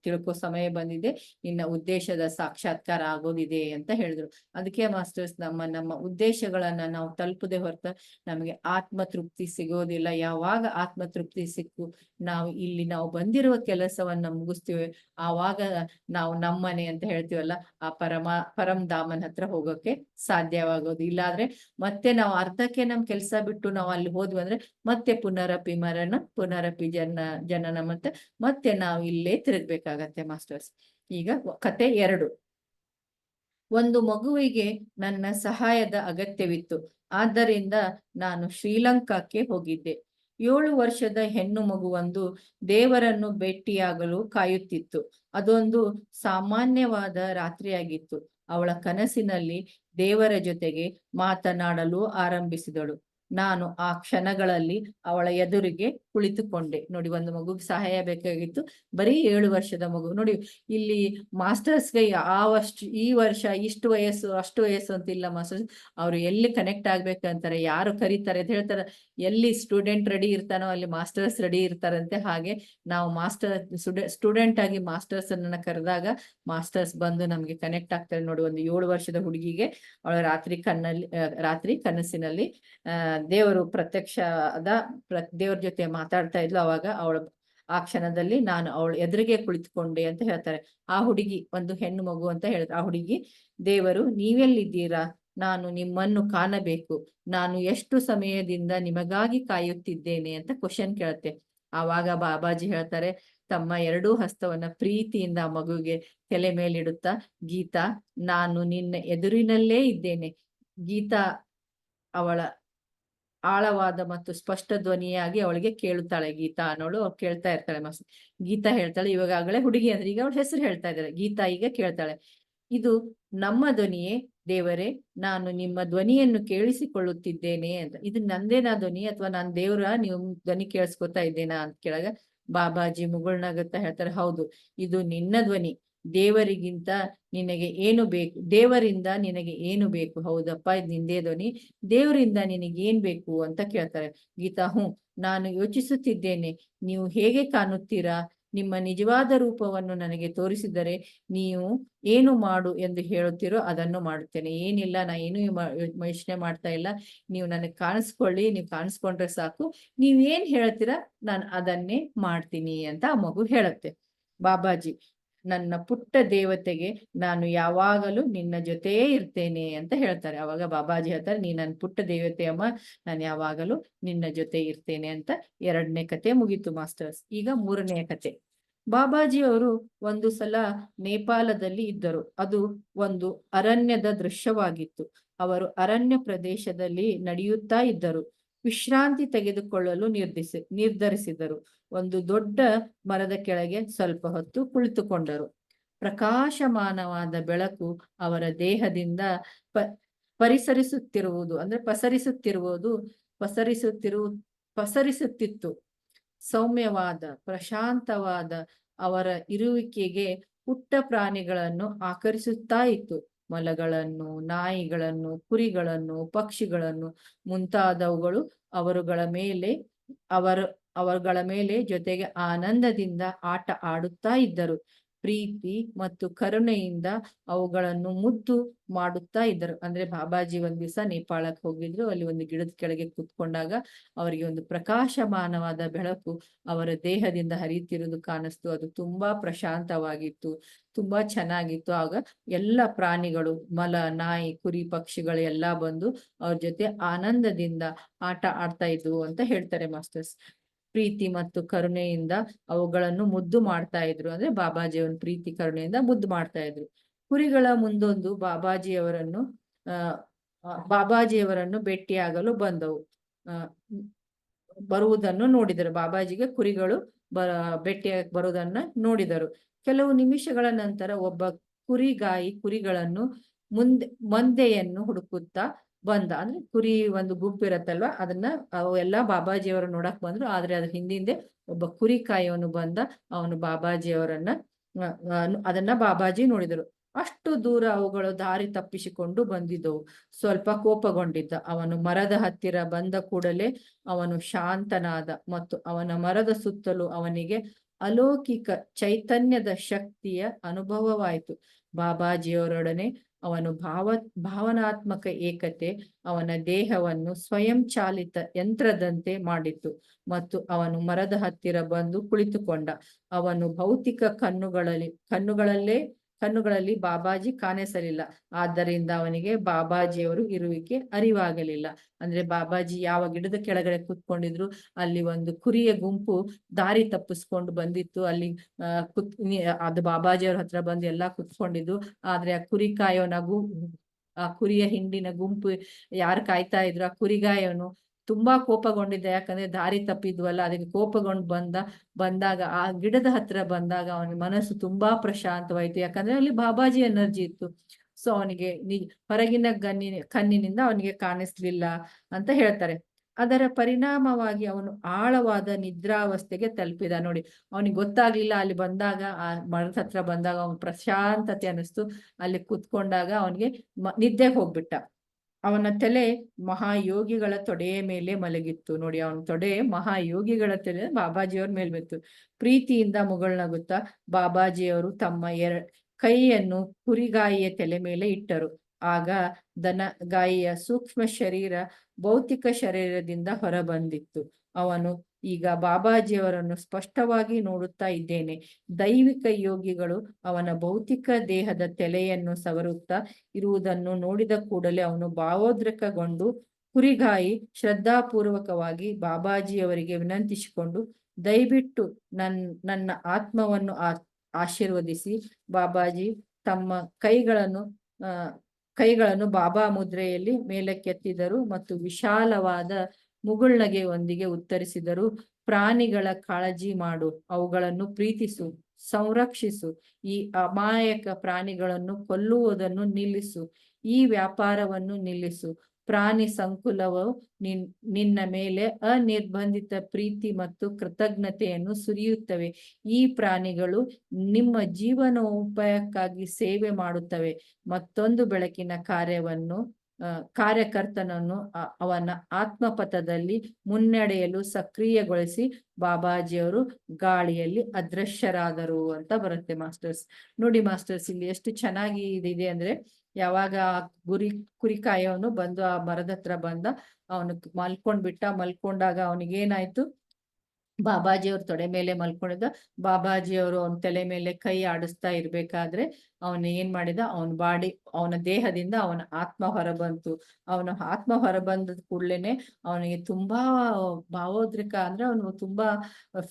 ತಿಳ್ಕೊ ಸಮಯ ಬಂದಿದೆ. ನಿನ್ನ ಉದ್ದೇಶದ ಸಾಕ್ಷಾತ್ಕಾರ ಆಗೋದಿದೆ ಅಂತ ಹೇಳಿದ್ರು. ಅದಕ್ಕೆ ಮಾಸ್ಟರ್ಸ್ ನಮ್ಮ ನಮ್ಮ ಉದ್ದೇಶಗಳನ್ನ ನಾವು ತಲುಪದೆ ಹೊರತ ನಮಗೆ ಆತ್ಮ ತೃಪ್ತಿ ಸಿಗೋದಿಲ್ಲ. ಯಾವಾಗ ಆತ್ಮ ತೃಪ್ತಿ ಸಿಕ್ಕು, ನಾವು ಇಲ್ಲಿ ನಾವು ಬಂದಿರುವ ಕೆಲಸವನ್ನ ಮುಗಿಸ್ತೀವಿ. ಆವಾಗ ನಾವು ನಮ್ಮನೆ ಅಂತ ಹೇಳ್ತೀವಲ್ಲ, ಆ ಪರಮ ಪರಂ ದಾಮನ್ ಹತ್ರ ಹೋಗೋಕೆ ಸಾಧ್ಯವಾಗೋದು. ಇಲ್ಲಾದ್ರೆ ಮತ್ತೆ ನಾವು ಅರ್ಧಕ್ಕೆ ನಮ್ ಕೆಲಸ ಬಿಟ್ಟು ನಾವು ಅಲ್ಲಿ ಹೋದ್ವಿ ಅಂದ್ರೆ ಮತ್ತೆ ಪುನರಪಿ ಮರಣ, ಪುನರಪಿ ಜನ, ಜನನ ಮತ್ತೆ ಮತ್ತೆ ನಾವು ಇಲ್ಲೇ ತಿರುಗ್ಬೇಕಾಗತ್ತೆ ಮಾಸ್ಟರ್ಸ್. ಈಗ ಕತೆ ಎರಡು. ಒಂದು ಮಗುವಿಗೆ ನನ್ನ ಸಹಾಯದ ಅಗತ್ಯವಿತ್ತು. ಆದ್ದರಿಂದ ನಾನು ಶ್ರೀಲಂಕಾಕ್ಕೆ ಹೋಗಿದ್ದೆ. ಏಳು ವರ್ಷದ ಹೆಣ್ಣು ಮಗುವೊಂದು ದೇವರನ್ನು ಭೇಟಿಯಾಗಲು ಕಾಯುತ್ತಿತ್ತು. ಅದೊಂದು ಸಾಮಾನ್ಯವಾದ ರಾತ್ರಿಯಾಗಿತ್ತು. ಅವಳ ಕನಸಿನಲ್ಲಿ ದೇವರ ಜೊತೆಗೆ ಮಾತನಾಡಲು ಆರಂಭಿಸಿದಳು. ನಾನು ಆ ಕ್ಷಣಗಳಲ್ಲಿ ಅವಳ ಎದುರಿಗೆ ಕುಳಿತುಕೊಂಡೆ. ನೋಡಿ, ಒಂದು ಮಗುಗೆ ಸಹಾಯ ಬೇಕಾಗಿತ್ತು. ಬರೀ ಏಳು ವರ್ಷದ ಮಗು. ನೋಡಿ, ಇಲ್ಲಿ ಮಾಸ್ಟರ್ಸ್ಗೆ ಆ ವರ್ಷ ಈ ವರ್ಷ ಇಷ್ಟು ವಯಸ್ಸು, ಅಷ್ಟು ವಯಸ್ಸು ಅಂತ ಇಲ್ಲ ಮಾಸ್ಟರ್ಸ್ ಅವ್ರು ಎಲ್ಲಿ ಕನೆಕ್ಟ್ ಆಗ್ಬೇಕಂತಾರೆ, ಯಾರು ಕರೀತಾರೆ ಅಂತ ಹೇಳ್ತಾರೆ. ಎಲ್ಲಿ ಸ್ಟೂಡೆಂಟ್ ರೆಡಿ ಇರ್ತಾನೋ ಅಲ್ಲಿ ಮಾಸ್ಟರ್ಸ್ ರೆಡಿ ಇರ್ತಾರಂತೆ. ಹಾಗೆ ನಾವು ಮಾಸ್ಟರ್ ಸ್ಟೂಡೆಂಟ್ ಆಗಿ ಮಾಸ್ಟರ್ಸ್ ಅನ್ನ ಕರೆದಾಗ ಮಾಸ್ಟರ್ಸ್ ಬಂದು ನಮ್ಗೆ ಕನೆಕ್ಟ್ ಆಗ್ತಾರೆ. ನೋಡಿ, ಒಂದು ಏಳು ವರ್ಷದ ಹುಡುಗಿಗೆ ಅವಳ ರಾತ್ರಿ ಕಣ್ಣಲ್ಲಿ, ರಾತ್ರಿ ಕನಸಿನಲ್ಲಿ ದೇವರು ಪ್ರತ್ಯಕ್ಷದ ಪ್ರ, ದೇವ್ರ ಜೊತೆ ಮಾತಾಡ್ತಾ ಇದ್ಲು ಅವಾಗ, ಅವಳ ಆ ಕ್ಷಣದಲ್ಲಿ ನಾನು ಅವಳು ಎದುರಿಗೆ ಕುಳಿತುಕೊಂಡೆ ಅಂತ ಹೇಳ್ತಾರೆ. ಆ ಹುಡುಗಿ, ಒಂದು ಹೆಣ್ಣು ಮಗು ಅಂತ ಹೇಳ್ತಾರೆ ಆ ಹುಡುಗಿ, ದೇವರು, ನೀವೆಲ್ಲಿದ್ದೀರಾ? ನಾನು ನಿಮ್ಮನ್ನು ಕಾಣಬೇಕು. ನಾನು ಎಷ್ಟು ಸಮಯದಿಂದ ನಿಮಗಾಗಿ ಕಾಯುತ್ತಿದ್ದೇನೆ ಅಂತ ಕ್ವಶನ್ ಕೇಳುತ್ತೆ. ಆವಾಗ ಬಾಬಾಜಿ ಹೇಳ್ತಾರೆ, ತಮ್ಮ ಎರಡೂ ಹಸ್ತವನ್ನ ಪ್ರೀತಿಯಿಂದ ಮಗುಗೆ ತಲೆ ಮೇಲಿಡುತ್ತಾ, ಗೀತಾ, ನಾನು ನಿನ್ನ ಎದುರಿನಲ್ಲೇ ಇದ್ದೇನೆ. ಗೀತಾ ಅವಳ ಆಳವಾದ ಮತ್ತು ಸ್ಪಷ್ಟ ಧ್ವನಿಯಾಗಿ ಅವಳಿಗೆ ಕೇಳುತ್ತಾಳೆ ಗೀತಾ ಅನ್ನೋಳು. ಕೇಳ್ತಾ ಇರ್ತಾಳೆ ಮಸ್, ಗೀತಾ ಹೇಳ್ತಾಳೆ. ಇವಾಗಾಗಲೇ ಹುಡುಗಿ ಅಂದ್ರೆ ಈಗ ಅವಳ ಹೆಸರು ಹೇಳ್ತಾ ಇದ್ದಾರೆ. ಗೀತಾ ಈಗ ಕೇಳ್ತಾಳೆ. ಇದು ನಮ್ಮ ಧ್ವನಿಯೇ ದೇವರೇ, ನಾನು ನಿಮ್ಮ ಧ್ವನಿಯನ್ನು ಕೇಳಿಸಿಕೊಳ್ಳುತ್ತಿದ್ದೇನೆ ಅಂತ. ಇದು ನಂದೇನಾ ಧ್ವನಿ ಅಥವಾ ನಾನ್ ದೇವ್ರ? ನೀವು ಧ್ವನಿ ಕೇಳಿಸ್ಕೊತಾ ಇದ್ದೇನಾ ಅಂತ ಕೇಳಾಗ ಬಾಬಾಜಿ ಮುಗುಳ್ನಾಗುತ್ತಾ ಹೇಳ್ತಾರೆ. ಹೌದು, ಇದು ನಿನ್ನ ಧ್ವನಿ. ದೇವರಿಗಿಂತ ನಿನಗೆ ಏನು ಬೇಕು, ದೇವರಿಂದ ನಿನಗೆ ಏನು ಬೇಕು? ಹೌದಪ್ಪ, ಇದು ನಿಂದೇ ಧ್ವನಿ. ದೇವರಿಂದ ನಿನಗೆ ಏನ್ ಬೇಕು ಅಂತ ಕೇಳ್ತಾರೆ. ಗೀತಾ, ಹ್ಞೂ, ನಾನು ಯೋಚಿಸುತ್ತಿದ್ದೇನೆ. ನೀವು ಹೇಗೆ ಕಾಣುತ್ತೀರಾ? ನಿಮ್ಮ ನಿಜವಾದ ರೂಪವನ್ನು ನನಗೆ ತೋರಿಸಿದರೆ ನೀವು ಏನು ಮಾಡು ಎಂದು ಹೇಳುತ್ತೀರೋ ಅದನ್ನು ಮಾಡುತ್ತೇನೆ. ಏನಿಲ್ಲ, ನಾ ಏನು ಯೋಚನೆ ಮಾಡ್ತಾ ಇಲ್ಲ. ನೀವು ನನಗೆ ಕಾಣಿಸ್ಕೊಳ್ಳಿ, ನೀವು ಕಾಣಿಸ್ಕೊಂಡ್ರೆ ಸಾಕು. ನೀವೇನ್ ಹೇಳ್ತೀರಾ? ನಾನು ಅದನ್ನೇ ಮಾಡ್ತೀನಿ ಅಂತ ಆ ಮಗು ಹೇಳುತ್ತೆ. ಬಾಬಾಜಿ ನನ್ನ ಪುಟ್ಟ ದೇವತೆಗೆ ನಾನು ಯಾವಾಗಲೂ ನಿನ್ನ ಜೊತೆಯೇ ಇರ್ತೇನೆ ಅಂತ ಹೇಳ್ತಾರೆ. ಅವಾಗ ಬಾಬಾಜಿ ಹೇಳ್ತಾರೆ, ನೀ ನನ್ನ ಪುಟ್ಟ ದೇವತೆ ಅಮ್ಮ, ನಾನು ಯಾವಾಗಲೂ ನಿನ್ನ ಜೊತೆ ಇರ್ತೇನೆ ಅಂತ ಎರಡನೇ ಕತೆ ಮುಗೀತು ಮಾಸ್ಟರ್ಸ್. ಈಗ ಮೂರನೇ ಕತೆ. ಬಾಬಾಜಿ ಅವರು ಒಂದು ಸಲ ನೇಪಾಳದಲ್ಲಿ ಇದ್ದರು. ಅದು ಒಂದು ಅರಣ್ಯದ ದೃಶ್ಯವಾಗಿತ್ತು. ಅವರು ಅರಣ್ಯ ಪ್ರದೇಶದಲ್ಲಿ ನಡೆಯುತ್ತಾ ಇದ್ದರು. ವಿಶ್ರಾಂತಿ ತೆಗೆದುಕೊಳ್ಳಲು ನಿರ್ಧಿಸಿ ನಿರ್ಧರಿಸಿದರು. ಒಂದು ದೊಡ್ಡ ಮರದ ಕೆಳಗೆ ಸ್ವಲ್ಪ ಹೊತ್ತು ಕುಳಿತುಕೊಂಡರು. ಪ್ರಕಾಶಮಾನವಾದ ಬೆಳಕು ಅವರ ದೇಹದಿಂದ ಪ ಪರಿಸರಿಸುತ್ತಿರುವುದು ಅಂದ್ರೆ ಪಸರಿಸುತ್ತಿರುವುದು, ಪಸರಿಸುತ್ತಿರು, ಪಸರಿಸುತ್ತಿತ್ತು. ಸೌಮ್ಯವಾದ, ಪ್ರಶಾಂತವಾದ ಅವರ ಇರುವಿಕೆಗೆ ಪುಟ್ಟ ಪ್ರಾಣಿಗಳನ್ನು ಆಕರ್ಷಿಸುತ್ತಾ ಇತ್ತು. ಮೊಲಗಳನ್ನು, ನಾಯಿಗಳನ್ನು, ಕುರಿಗಳನ್ನು, ಪಕ್ಷಿಗಳನ್ನು ಮುಂತಾದವುಗಳು ಅವರುಗಳ ಮೇಲೆ, ಅವರು, ಅವರುಗಳ ಮೇಲೆ ಜೊತೆಗೆ ಆನಂದದಿಂದ ಆಟ ಆಡುತ್ತಾ ಇದ್ದರು. ಪ್ರೀತಿ ಮತ್ತು ಕರುಣೆಯಿಂದ ಅವುಗಳನ್ನು ಮುದ್ದು ಮಾಡುತ್ತಾ ಇದ್ದರು. ಅಂದ್ರೆ ಬಾಬಾಜಿ ಒಂದ್ ದಿವಸ ನೇಪಾಳಕ್ಕೆ ಹೋಗಿದ್ರು. ಅಲ್ಲಿ ಒಂದು ಗಿಡದ ಕೆಳಗೆ ಕೂತ್ಕೊಂಡಾಗ ಅವರಿಗೆ ಒಂದು ಪ್ರಕಾಶಮಾನವಾದ ಬೆಳಕು ಅವರ ದೇಹದಿಂದ ಹರಿಯುತ್ತಿರುವುದು ಕಾಣಿಸ್ತು. ಅದು ತುಂಬಾ ಪ್ರಶಾಂತವಾಗಿತ್ತು, ತುಂಬಾ ಚೆನ್ನಾಗಿತ್ತು. ಆಗ ಎಲ್ಲ ಪ್ರಾಣಿಗಳು, ಮಲ, ನಾಯಿ, ಕುರಿ, ಪಕ್ಷಿಗಳು ಎಲ್ಲಾ ಬಂದು ಅವ್ರ ಜೊತೆ ಆನಂದದಿಂದ ಆಟ ಆಡ್ತಾ ಇದ್ವು ಅಂತ ಹೇಳ್ತಾರೆ ಮಾಸ್ಟರ್ಸ್. ಪ್ರೀತಿ ಮತ್ತು ಕರುಣೆಯಿಂದ ಅವುಗಳನ್ನು ಮುದ್ದು ಮಾಡ್ತಾ ಇದ್ರು. ಅಂದ್ರೆ ಬಾಬಾಜಿಯವರ ಪ್ರೀತಿ, ಕರುಣೆಯಿಂದ ಮುದ್ದು ಮಾಡ್ತಾ ಇದ್ರು. ಕುರಿಗಳ ಮುಂದೊಂದು ಬಾಬಾಜಿಯವರನ್ನು, ಆ ಬಾಬಾಜಿಯವರನ್ನು ಭೇಟಿಯಾಗಲು ಬಂದವು. ಆ, ಬರುವುದನ್ನು ನೋಡಿದರು. ಬಾಬಾಜಿಗೆ ಕುರಿಗಳು ಬ ಭೇಟಿಯಾಗಿ ಬರುವುದನ್ನ ನೋಡಿದರು. ಕೆಲವು ನಿಮಿಷಗಳ ನಂತರ ಒಬ್ಬ ಕುರಿಗಾಯಿ ಕುರಿಗಳನ್ನು ಮುಂದೆ, ಮಂದೆಯನ್ನು ಹುಡುಕುತ್ತಾ ಬಂದ, ಅಂದ್ರೆ ಕುರಿ ಒಂದು ಗುಂಪು ಇರತ್ತಲ್ವಾ, ಅದನ್ನ ಅವೆಲ್ಲ ಬಾಬಾಜಿಯವರು ನೋಡಕ್ ಬಂದ್ರು, ಆದ್ರೆ ಅದ್ರ ಹಿಂದಿಂದೆ ಒಬ್ಬ ಕುರಿ ಕಾಯವನು ಬಂದ, ಅವನು ಬಾಬಾಜಿಯವರನ್ನ ಅದನ್ನ ಬಾಬಾಜಿ ನೋಡಿದರು. ಅಷ್ಟು ದೂರ ಅವುಗಳು ದಾರಿ ತಪ್ಪಿಸಿಕೊಂಡು ಬಂದಿದ್ದವು. ಸ್ವಲ್ಪ ಕೋಪಗೊಂಡಿದ್ದ, ಅವನು ಮರದ ಹತ್ತಿರ ಬಂದ ಕೂಡಲೇ ಅವನು ಶಾಂತನಾದ ಮತ್ತು ಅವನ ಮರದ ಸುತ್ತಲೂ ಅವನಿಗೆ ಅಲೌಕಿಕ ಚೈತನ್ಯದ ಶಕ್ತಿಯ ಅನುಭವವಾಯಿತು. ಬಾಬಾಜಿಯವರೊಡನೆ ಅವನು ಭಾವ, ಭಾವನಾತ್ಮಕ ಏಕತೆ ಅವನ ದೇಹವನ್ನು ಸ್ವಯಂ ಚಾಲಿತ ಯಂತ್ರದಂತೆ ಮಾಡಿತ್ತು ಮತ್ತು ಅವನು ಮರದ ಹತ್ತಿರ ಬಂದು ಕುಳಿತುಕೊಂಡ. ಅವನು ಭೌತಿಕ ಕಣ್ಣುಗಳಲ್ಲಿ, ಕಣ್ಣುಗಳಲ್ಲೇ ಕಣ್ಣುಗಳಲ್ಲಿ ಬಾಬಾಜಿ ಕಾಣಿಸಲಿಲ್ಲ. ಆದ್ದರಿಂದ ಅವನಿಗೆ ಬಾಬಾಜಿಯವರು ಇರುವಿಕೆ ಅರಿವಾಗಲಿಲ್ಲ. ಅಂದ್ರೆ ಬಾಬಾಜಿ ಯಾವ ಗಿಡದ ಕೆಳಗಡೆ ಕೂತ್ಕೊಂಡಿದ್ರು, ಅಲ್ಲಿ ಒಂದು ಕುರಿಯ ಗುಂಪು ದಾರಿ ತಪ್ಪಿಸ್ಕೊಂಡು ಬಂದಿತ್ತು. ಅಲ್ಲಿ ಕುತ್ ಅದು ಬಾಬಾಜಿಯವ್ರ ಹತ್ರ ಬಂದು ಎಲ್ಲಾ ಕುತ್ಕೊಂಡಿದ್ರು ಆದ್ರೆ ಆ ಕುರಿ ಕಾಯೋನ ಆ ಕುರಿಯ ಹಿಂಡಿನ ಗುಂಪು ಯಾರು ಕಾಯ್ತಾ ಇದ್ರು? ಆ ಕುರಿಗಾಯವನು ತುಂಬಾ ಕೋಪಗೊಂಡಿದ್ದ. ಯಾಕಂದ್ರೆ ದಾರಿ ತಪ್ಪಿದ್ವಲ್ಲ, ಅದಕ್ಕೆ ಕೋಪಗೊಂಡು ಬಂದ, ಬಂದಾಗ ಆ ಗಿಡದ ಹತ್ರ ಬಂದಾಗ ಅವನ ಮನಸ್ಸು ತುಂಬಾ ಪ್ರಶಾಂತವಾಯ್ತು. ಯಾಕಂದ್ರೆ ಅಲ್ಲಿ ಬಾಬಾಜಿ ಎನರ್ಜಿ ಇತ್ತು. ಸೊ ಅವನಿಗೆ ಹೊರಗಿನ ಗನ್ನಿನ ಕಣ್ಣಿನಿಂದ ಅವನಿಗೆ ಕಾಣಿಸ್ಲಿಲ್ಲ ಅಂತ ಹೇಳ್ತಾರೆ. ಅದರ ಪರಿಣಾಮವಾಗಿ ಅವನು ಆಳವಾದ ನಿದ್ರಾವಸ್ಥೆಗೆ ತಲುಪಿದ. ನೋಡಿ, ಅವನಿಗೆ ಗೊತ್ತಾಗ್ಲಿಲ್ಲ. ಅಲ್ಲಿ ಬಂದಾಗ, ಆ ಮರದ ಹತ್ರ ಬಂದಾಗ ಅವನು ಪ್ರಶಾಂತತೆ ಅನಿಸ್ತು ಅಲ್ಲಿ ಕುತ್ಕೊಂಡಾಗ ಅವನಿಗೆ ನಿದ್ದೆಗೆ ಹೋಗ್ಬಿಟ್ಟ. ಅವನ ತಲೆ ಮಹಾಯೋಗಿಗಳ ತೊಡೆಯ ಮೇಲೆ ಮಲಗಿತ್ತು. ನೋಡಿ, ಅವನ ತೊಡೆ ಮಹಾಯೋಗಿಗಳ ತಲೆ, ಬಾಬಾಜಿಯವ್ರ ಮೇಲೆ ಬಿತ್ತು. ಪ್ರೀತಿಯಿಂದ ಮುಗುಳ್ನಗುತ್ತಾ ಬಾಬಾಜಿಯವರು ತಮ್ಮ ಎರ, ಕೈಯನ್ನು ಕುರಿಗಾಯಿಯ ತಲೆ ಮೇಲೆ ಇಟ್ಟರು. ಆಗ ದನ ಗಾಯಿಯ ಸೂಕ್ಷ್ಮ ಶರೀರ ಭೌತಿಕ ಶರೀರದಿಂದ ಹೊರಬಂದಿತ್ತು. ಅವನು ಈಗ ಬಾಬಾಜಿಯವರನ್ನು ಸ್ಪಷ್ಟವಾಗಿ ನೋಡುತ್ತಾ ಇದ್ದೇನೆ. ದೈವಿಕ ಯೋಗಿಗಳು ಅವನ ಭೌತಿಕ ದೇಹದ ತಲೆಯನ್ನು ಸವರುತ್ತಾ ಇರುವುದನ್ನು ನೋಡಿದ ಕೂಡಲೇ ಅವನು ಭಾವೋದ್ರಕಗೊಂಡು ಕುರಿಗಾಯಿ ಶ್ರದ್ಧಾಪೂರ್ವಕವಾಗಿ ಬಾಬಾಜಿಯವರಿಗೆ ವಿನಂತಿಸಿಕೊಂಡು, ದಯವಿಟ್ಟು ನನ್, ನನ್ನ ಆತ್ಮವನ್ನು ಆಶೀರ್ವದಿಸಿ ಬಾಬಾಜಿ, ತಮ್ಮ ಕೈಗಳನ್ನು ಕೈಗಳನ್ನು ಬಾಬಾ ಮುದ್ರೆಯಲ್ಲಿ ಮೇಲಕ್ಕೆತ್ತಿದರು ಮತ್ತು ವಿಶಾಲವಾದ ಮುಗುಳ್ನಗೆಯೊಂದಿಗೆ ಉತ್ತರಿಸಿದರು, ಪ್ರಾಣಿಗಳ ಕಾಳಜಿ ಮಾಡು, ಅವುಗಳನ್ನು ಪ್ರೀತಿಸು, ಸಂರಕ್ಷಿಸು, ಈ ಅಮಾಯಕ ಪ್ರಾಣಿಗಳನ್ನು ಕೊಲ್ಲುವುದನ್ನು ನಿಲ್ಲಿಸು, ಈ ವ್ಯಾಪಾರವನ್ನು ನಿಲ್ಲಿಸು, ಪ್ರಾಣಿ ಸಂಕುಲವು ನಿನ್, ನಿನ್ನ ಮೇಲೆ ಅನಿರ್ಬಂಧಿತ ಪ್ರೀತಿ ಮತ್ತು ಕೃತಜ್ಞತೆಯನ್ನು ಸುರಿಯುತ್ತವೆ, ಈ ಪ್ರಾಣಿಗಳು ನಿಮ್ಮ ಜೀವನೋಪಾಯಕ್ಕಾಗಿ ಸೇವೆ ಮಾಡುತ್ತವೆ, ಮತ್ತೊಂದು ಬೆಳಕಿನ ಕಾರ್ಯವನ್ನು ಕಾರ್ಯಕರ್ತನನ್ನು ಅವನ ಆತ್ಮಪಥದಲ್ಲಿ ಮುನ್ನಡೆಯಲು ಸಕ್ರಿಯಗೊಳಿಸಿ ಬಾಬಾಜಿಯವರು ಗಾಳಿಯಲ್ಲಿ ಅದೃಶ್ಯರಾದರು ಅಂತ ಬರುತ್ತೆ ಮಾಸ್ಟರ್ಸ್. ನೋಡಿ ಮಾಸ್ಟರ್ಸ್, ಇಲ್ಲಿ ಎಷ್ಟು ಚೆನ್ನಾಗಿ ಇದಿದೆ ಅಂದ್ರೆ ಯಾವಾಗ ಆ ಗುರಿ ಕುರಿಕಾಯವನು ಬಂದು ಆ ಮರದ ಹತ್ರ ಬಂದ ಅವನು ಮಲ್ಕೊಂಡ್ಬಿಟ್ಟ, ಮಲ್ಕೊಂಡಾಗ ಅವನಿಗೇನಾಯ್ತು? ಬಾಬಾಜಿಯವ್ರ ತೊಡೆ ಮೇಲೆ ಮಲ್ಕೊಂಡಿದ್ದ. ಬಾಬಾಜಿಯವರು ಅವನ ತಲೆ ಮೇಲೆ ಕೈ ಆಡಿಸ್ತಾ ಇರ್ಬೇಕಾದ್ರೆ ಅವನು ಏನ್ ಮಾಡಿದ? ಅವನ ಬಾಡಿ, ಅವನ ದೇಹದಿಂದ ಅವನ ಆತ್ಮ ಹೊರಬಂತು. ಅವನ ಆತ್ಮ ಹೊರಬಂದ ಕೂಡ್ಲೇನೆ ಅವನಿಗೆ ತುಂಬಾ ಭಾವೋದ್ರಿಕ ಅಂದ್ರೆ ಅವನು ತುಂಬಾ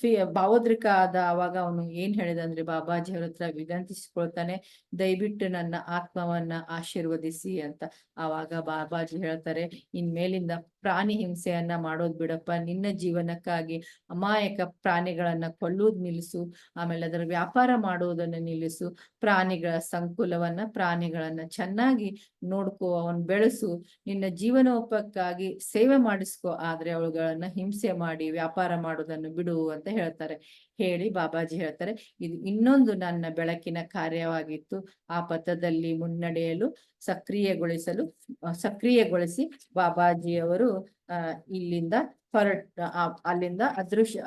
ಫಿ, ಭಾವೋದ್ರಿಕ ಆದ ಅವಾಗ ಅವನು ಏನ್ ಹೇಳಿದ ಅಂದ್ರೆ, ಬಾಬಾಜಿ ಅವ್ರ ಹತ್ರ ವಿನಂತಿಸ್ಕೊಳ್ತಾನೆ, ದಯವಿಟ್ಟು ನನ್ನ ಆತ್ಮವನ್ನ ಆಶೀರ್ವದಿಸಿ ಅಂತ. ಅವಾಗ ಬಾಬಾಜಿ ಹೇಳ್ತಾರೆ, ಇನ್ ಮೇಲಿಂದ ಪ್ರಾಣಿ ಹಿಂಸೆಯನ್ನ ಮಾಡೋದ್ ಬಿಡಪ್ಪ. ನಿನ್ನ ಜೀವನಕ್ಕಾಗಿ ಅಮಾಯಕ ಪ್ರಾಣಿಗಳನ್ನ ಕೊಲ್ಲುವುದು ನಿಲ್ಲಿಸು. ಆಮೇಲೆ ಅದರ ವ್ಯಾಪಾರ ಮಾಡುವುದನ್ನು ನಿಲ್ಲಿಸು. ಪ್ರಾಣಿಗಳ ಸಂಕುಲವನ್ನ, ಪ್ರಾಣಿಗಳನ್ನ ಚೆನ್ನಾಗಿ ನೋಡ್ಕೋ, ಅವನ್ ಬೆಳೆಸು, ನಿನ್ನ ಜೀವನೋಪಕ್ಕಾಗಿ ಸೇವೆ ಮಾಡಿಸ್ಕೋ, ಆದ್ರೆ ಅವುಗಳನ್ನ ಹಿಂಸೆ ಮಾಡಿ, ವ್ಯಾಪಾರ ಮಾಡೋದನ್ನು ಬಿಡು ಅಂತ ಹೇಳ್ತಾರೆ. ಹೇಳಿ ಬಾಬಾಜಿ ಹೇಳ್ತಾರೆ, ಇದು ಇನ್ನೊಂದು ನನ್ನ ಬೆಳಕಿನ ಕಾರ್ಯವಾಗಿತ್ತು. ಆ ಪಥದಲ್ಲಿ ಮುನ್ನಡೆಯಲು, ಸಕ್ರಿಯಗೊಳಿಸಲು ಸಕ್ರಿಯಗೊಳಿಸಿ ಬಾಬಾಜಿಯವರು ಅಹ್ ಇಲ್ಲಿಂದ ಹೊರಟ ಅಲ್ಲಿಂದ ಅದೃಶ್ಯ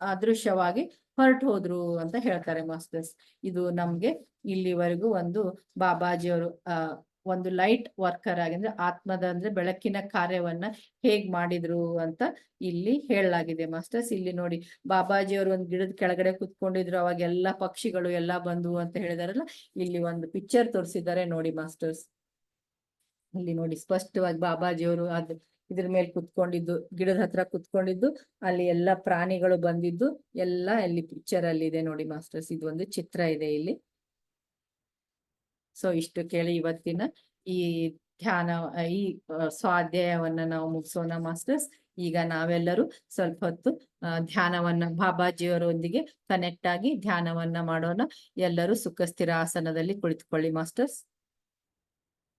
ಅದೃಶ್ಯವಾಗಿ ಹೊರಟು ಹೋದ್ರು ಅಂತ ಹೇಳ್ತಾರೆ ಮಾಸ್ಟರ್ಸ್. ಇದು ನಮ್ಗೆ ಇಲ್ಲಿವರೆಗೂ ಒಂದು ಬಾಬಾಜಿಯವರು, ಆ, ಒಂದು ಲೈಟ್ ವರ್ಕರ್ ಆಗಿ ಅಂದ್ರೆ ಆತ್ಮದ ಅಂದ್ರೆ ಬೆಳಕಿನ ಕಾರ್ಯವನ್ನ ಹೇಗ್ ಮಾಡಿದ್ರು ಅಂತ ಇಲ್ಲಿ ಹೇಳಲಾಗಿದೆ ಮಾಸ್ಟರ್ಸ್. ಇಲ್ಲಿ ನೋಡಿ ಬಾಬಾಜಿಯವರು ಒಂದು ಗಿಡದ ಕೆಳಗಡೆ ಕುತ್ಕೊಂಡಿದ್ರು ಅವಾಗ ಎಲ್ಲಾ ಪಕ್ಷಿಗಳು ಎಲ್ಲಾ ಬಂದು ಅಂತ ಹೇಳಿದಾರಲ್ಲ, ಇಲ್ಲಿ ಒಂದು ಪಿಕ್ಚರ್ ತೋರಿಸಿದ್ದಾರೆ ನೋಡಿ ಮಾಸ್ಟರ್ಸ್. ಇಲ್ಲಿ ನೋಡಿ ಸ್ಪಷ್ಟವಾಗಿ ಬಾಬಾಜಿಯವರು ಅದು ಇದ್ರ ಮೇಲೆ ಕುತ್ಕೊಂಡಿದ್ದು, ಗಿಡದ ಹತ್ರ ಕುತ್ಕೊಂಡಿದ್ದು, ಅಲ್ಲಿ ಎಲ್ಲ ಪ್ರಾಣಿಗಳು ಬಂದಿದ್ದು, ಎಲ್ಲ ಅಲ್ಲಿ ಪಿಕ್ಚರ್ ಅಲ್ಲಿ ಇದೆ ನೋಡಿ ಮಾಸ್ಟರ್ಸ್ ಇದು ಒಂದು ಚಿತ್ರ ಇದೆ ಇಲ್ಲಿ. ಸೊ ಇಷ್ಟು ಕೇಳಿ ಇವತ್ತಿನ ಈ ಧ್ಯಾನ, ಈ ಸ್ವಾಧ್ಯಾಯವನ್ನ ನಾವು ಮುಗಿಸೋಣ ಮಾಸ್ಟರ್ಸ್ ಈಗ ನಾವೆಲ್ಲರೂ ಸ್ವಲ್ಪ ಹೊತ್ತು ಧ್ಯಾನವನ್ನ ಬಾಬಾಜಿಯವರೊಂದಿಗೆ ಕನೆಕ್ಟ್ ಆಗಿ ಧ್ಯಾನವನ್ನ ಮಾಡೋಣ. ಎಲ್ಲರೂ ಸುಖಸ್ಥಿರ ಆಸನದಲ್ಲಿ ಕುಳಿತುಕೊಳ್ಳಿ ಮಾಸ್ಟರ್ಸ್